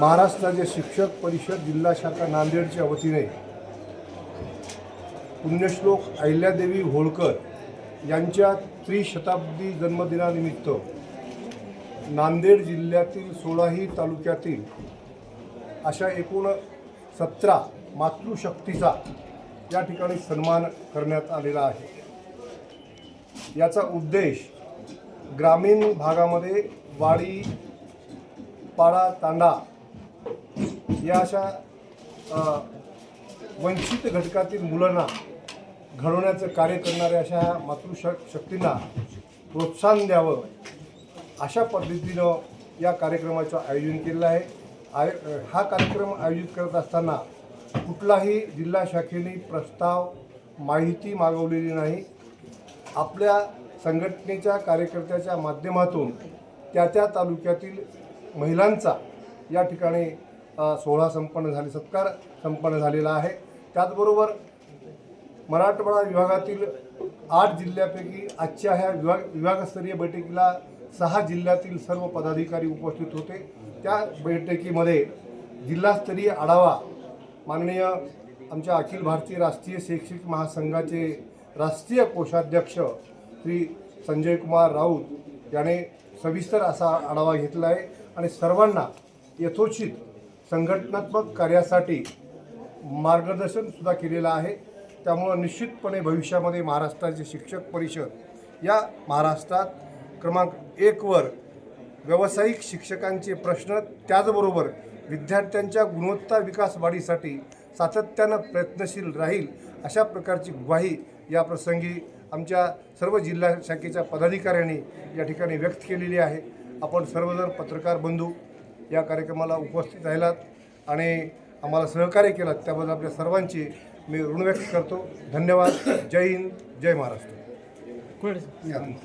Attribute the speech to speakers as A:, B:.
A: महाराष्ट्र राज्य शिक्षक परिषद जिल्हा शाखा नांदेडच्या वतीने पुण्यश्लोक अहिल्यादेवी होळकर यांच्या त्रिशताब्दी जन्मदिनानिमित्त नांदेड जिल्ह्यातील सोळाही तालुक्यातील अशा एकूण सतरा मातृशक्तीचा या ठिकाणी सन्मान करण्यात आलेला आहे. याचा उद्देश ग्रामीण भागामध्ये वाडी पाडा तांडा या अशा वंचित घटकातील मुलांना घडवण्याचं कार्य करणाऱ्या अशा मातृशक शक्तींना प्रोत्साहन द्यावं अशा पद्धतीनं या कार्यक्रमाचं आयोजन केलेलं आहे. आय हा कार्यक्रम आयोजित करत असताना कुठलाही जिल्हा शाखेने प्रस्ताव माहिती मागवलेली नाही. आपल्या संघटनेच्या कार्यकर्त्याच्या माध्यमातून त्या त्या तालुक्यातील महिलांचा या ठिकाणी सोहळा संपन्न झाले सत्कार संपन्न झालेला आहे. त्याचबरोबर मराठवाडा विभागातील आठ जिल्ह्यापैकी आजच्या ह्या विभाग विभागस्तरीय बैठकीला सहा जिल्ह्यातील सर्व पदाधिकारी उपस्थित होते. त्या बैठकीमध्ये जिल्हास्तरीय आढावा माननीय आमच्या अखिल भारतीय राष्ट्रीय शैक्षणिक महासंघाचे राष्ट्रीय कोषाध्यक्ष श्री संजय कुमार राऊत याने सविस्तर असा आढावा घेतला आहे. आणि सर्वांना यथोचित संघटनात्मक कार्यासाठी मार्गदर्शनसुद्धा केलेलं आहे. त्यामुळं निश्चितपणे भविष्यामध्ये महाराष्ट्राचे शिक्षक परिषद या महाराष्ट्रात क्रमांक एकवर व्यावसायिक शिक्षकांचे प्रश्न त्याचबरोबर विद्यार्थ्यांच्या गुणवत्ता विकास वाढीसाठी सातत्यानं प्रयत्नशील राहील अशा प्रकारची ग्वाही या प्रसंगी आमच्या सर्व जिल्हा शाखेच्या पदाधिकाऱ्यांनी या ठिकाणी व्यक्त केलेली आहे. आपण सर्वजण पत्रकार बंधू या कार्यक्रमाला उपस्थित राहिलात आणि आम्हाला सहकार्य केलात. त्याबद्दल आपल्या सर्वांची मी ऋण व्यक्त करतो. धन्यवाद. जय हिंद. जय महाराष्ट्र.